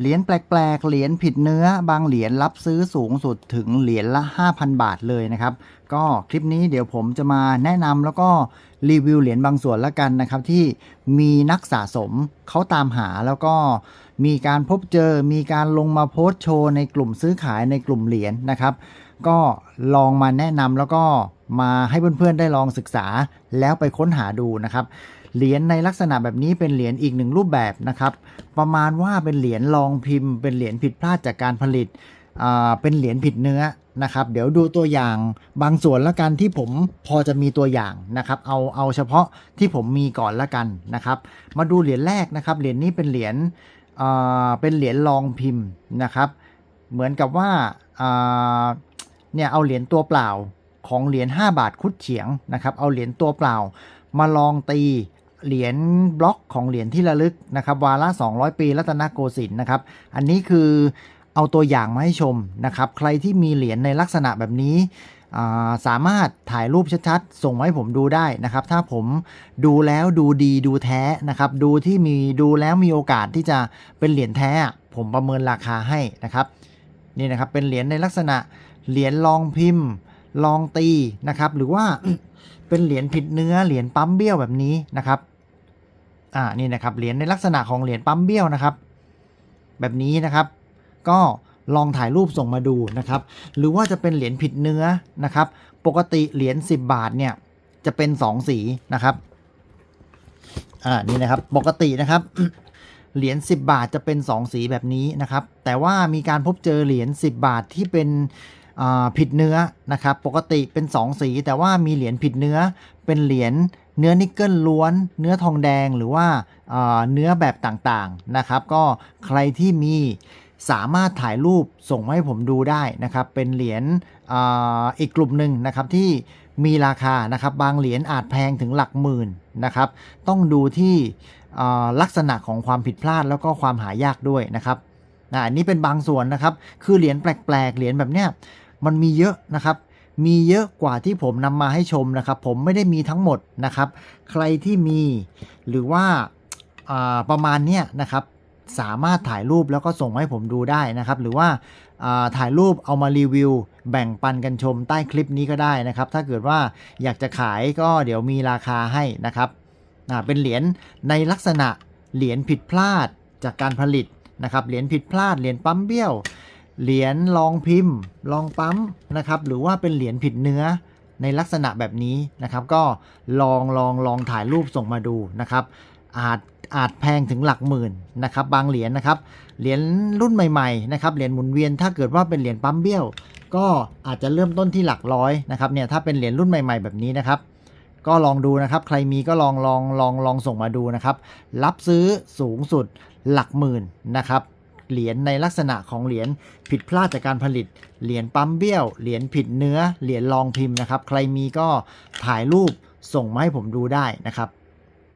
เหรียญแปลกๆ เหรียญผิดเนื้อบางเหรียญรับซื้อสูงสุดถึงเหรียญละ 5,000 บาทเลยนะครับ ก็คลิปนี้เดี๋ยวผมจะมาแนะนำแล้วก็รีวิวเหรียญบางส่วนละกันนะครับ ที่มีนักสะสมเขาตามหาแล้วก็มีการพบเจอมีการลงมาโพสต์โชว์ในกลุ่มซื้อขายในกลุ่มเหรียญนะครับ ก็ลองมาแนะนำแล้วก็ มาให้เพื่อนๆได้ลองศึกษาแล้วไปค้นหาดูนะครับ เหรียญในลักษณะแบบนี้เป็นเหรียญอีกหนึ่งรูปแบบนะครับ ประมาณว่าเป็นเหรียญลองพิมพ์ เป็นเหรียญผิดพลาดจากการผลิตเป็นเหรียญผิดเนื้อนะครับ เดี๋ยวดูตัวอย่างบางส่วนละกันที่ผมพอจะมีตัวอย่างนะครับ เอาเอาเฉพาะที่ผมมีก่อนละกันนะครับ มาดูเหรียญแรกนะครับ เหรียญนี้เป็นเหรียญเป็นเหรียญลองพิมพ์นะครับ เหมือนกับว่าเนี่ยเอาเหรียญตัวเปล่า ของเหรียญ5บาทคุดเฉียงนะครับเอาเหรียญตัวเปล่า มาลองตีเหรียญบล็อกของเหรียญที่ระลึกนะครับวาระ200 ปีรัตนโกสินทร์นะครับ อันนี้คือเอาตัวอย่างมาให้ชมนะครับ ใครที่มีเหรียญในลักษณะแบบนี้าสามารถถ่ายรูปชัดๆ ส่งมาให้ผมดูได้นะครับ ถ้าผมดูแล้วดูดีดูแท้นะครับ ดูที่มีดูแล้วมีโอกาสที่จะเป็นเหรียญแท้ ผมประเมินราคาให้นะครับ นี่นะครับเป็นเหรียญในลักษณะเหรียญลองพิมพ์ ลองตีนะครับ หรือว่าเป็นเหรียญผิดเนื้อเหรียญปั๊มเบี้ยวแบบนี้นะครับ อ่านี่นะครับเหรียญในลักษณะของเหรียญปั๊มเบี้ยวนะครับ แบบนี้นะครับ ก็ลองถ่ายรูปส่งมาดูนะครับ หรือว่าจะเป็นเหรียญผิดเนื้อนะครับ ปกติเหรียญ10 บาทเนี่ยจะเป็น 2 สีนะครับ อ่านี่นะครับปกตินะครับเหรียญ10 บาทจะเป็น 2 สีแบบนี้นะครับ แต่ว่ามีการพบเจอเหรียญ10 บาทที่เป็น ผิดเนื้อนะครับ ปกติเป็น 2 สี แต่ว่ามีเหรียญผิดเนื้อเป็นเหรียญเนื้อนิกเกิลล้วน เนื้อทองแดงหรือว่าอ่าเนื้อแบบต่างๆนะครับ ก็ใครที่มีสามารถถ่ายรูปส่งให้ผมดูได้นะครับ เป็นเหรียญอ,อีกกลุ่มหนึ่งนะครับที่มีราคานะครับ บางเหรียญอาจแพงถึงหลักหมื่นนะครับ ต้องดูที่ลักษณะของความผิดพลาดแล้วก็ความหายากด้วยนะครับอันนี้เป็นบางส่วนนะครับ คือเหรียญแปลกๆ เหรียญแบบเนี้ย มันมีเยอะนะครับ มีเยอะกว่าที่ผมนำมาให้ชมนะครับ ผมไม่ได้มีทั้งหมดนะครับ ใครที่มีหรือว่าประมาณเนี้ยนะครับสามารถถ่ายรูปแล้วก็ส่งให้ผมดูได้นะครับ หรือว่าถ่ายรูปเอามารีวิว แบ่งปันกันชมใต้คลิปนี้ก็ได้นะครับ ถ้าเกิดว่าอยากจะขายก็เดี๋ยวมีราคาให้นะครับเป็นเหรียญในลักษณะเหรียญผิดพลาดจากการผลิตนะครับเหรียญผิดพลาดเหรียญปั๊มเบี้ยว เหรียญลองพิมพ์ ลองปั๊มนะครับ หรือว่าเป็นเหรียญผิดเนื้อในลักษณะแบบนี้นะครับ ก็ลองลองลองถ่ายรูปส่งมาดูนะครับ อาจอาจแพงถึงหลักหมื่นนะครับ บางเหรียญนะครับ เหรียญรุ่นใหม่ๆนะครับ เหรียญหมุนเวียนถ้าเกิดว่าเป็นเหรียญปั๊มเบี้ยว ก็อาจจะเริ่มต้นที่หลักร้อยนะครับ เนี่ยถ้าเป็นเหรียญรุ่นใหม่ๆ แบบนี้นะครับ ก็ลองดูนะครับ ใครมีก็ลองลองลองลองส่งมาดูนะครับ รับซื้อสูงสุดหลักหมื่นนะครับ เหรียญในลักษณะของเหรียญผิดพลาดจากการผลิต เหรียญปั๊มเบี้ยว เหรียญผิดเนื้อ เหรียญลองพิมพ์นะครับ ใครมีก็ถ่ายรูปส่งมาให้ผมดูได้นะครับ